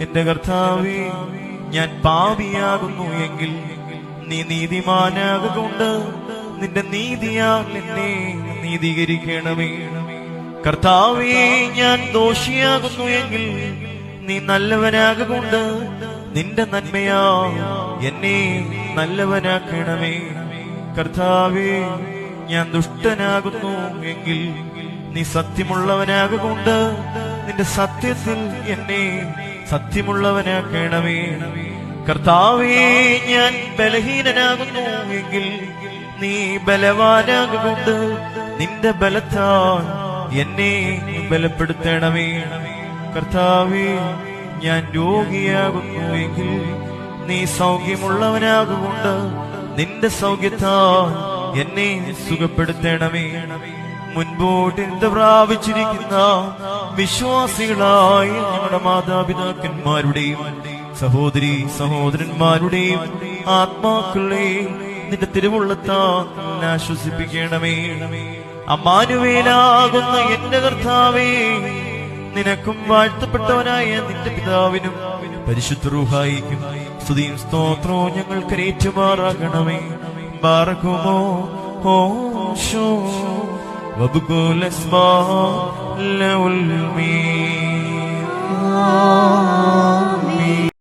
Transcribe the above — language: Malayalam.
എന്റെ കർത്താവേ ഞാൻ പാപിയാകുന്നു എങ്കിൽ നീ നീതിമാനാകൊണ്ട് നിന്റെ നീതിയാൽ എന്നെ നീതീകരിക്കണമേ. കർത്താവേ ഞാൻ ദോഷിയാകുന്നു എങ്കിൽ നീ നല്ലവനാകൊണ്ട് നിന്റെ നന്മയാ എന്നെ നല്ലവനാക്കണമേ. കർത്താവേ ഞാൻ ദുഷ്ടനാകുന്നു എങ്കിൽ നീ സത്യമുള്ളവനാകൊണ്ട് നിന്റെ സത്യത്തിൽ എന്നെ സത്യമുള്ളവനാക്കണമേ. കർത്താവേ ഞാൻ ബലഹീനനാകുന്നു എങ്കിൽ നീ ബലവാനാകുന്നുണ്ട്. നിന്റെ ബലത്താൽ എന്നെ ബലപ്പെടുത്തണമേ. കർത്താവേ ഞാൻ രോഗിയാകുന്നു എങ്കിൽ നീ സൗഖ്യമുള്ളവനാകുകൊണ്ട് നിന്റെ സൗഖ്യത്താൽ എന്നെ സുഖപ്പെടുത്തണമേ. മുൻപോട്ട് എന്ത് പ്രാപിച്ചിരിക്കുന്ന വിശ്വാസികളായി നമ്മുടെ മാതാപിതാക്കന്മാരുടെയും സഹോദരി സഹോദരന്മാരുടെയും ആത്മാക്കളെ നിന്റെ തിരുവുള്ളത്താ ആശ്വസിപ്പിക്കണമേ. അമ്മാനുവേലാകുന്ന എന്റെ കർത്താവേ നിനക്കും വാഴ്ത്തപ്പെട്ടവനായ നിന്റെ പിതാവിനും പരിശുദ്ധ റൂഹായിക്കും സ്തുതിയും സ്തോത്രവും ഞങ്ങൾക്ക് ഏറ്റുമാറാകണമേ. وبقول اسمه لو المين.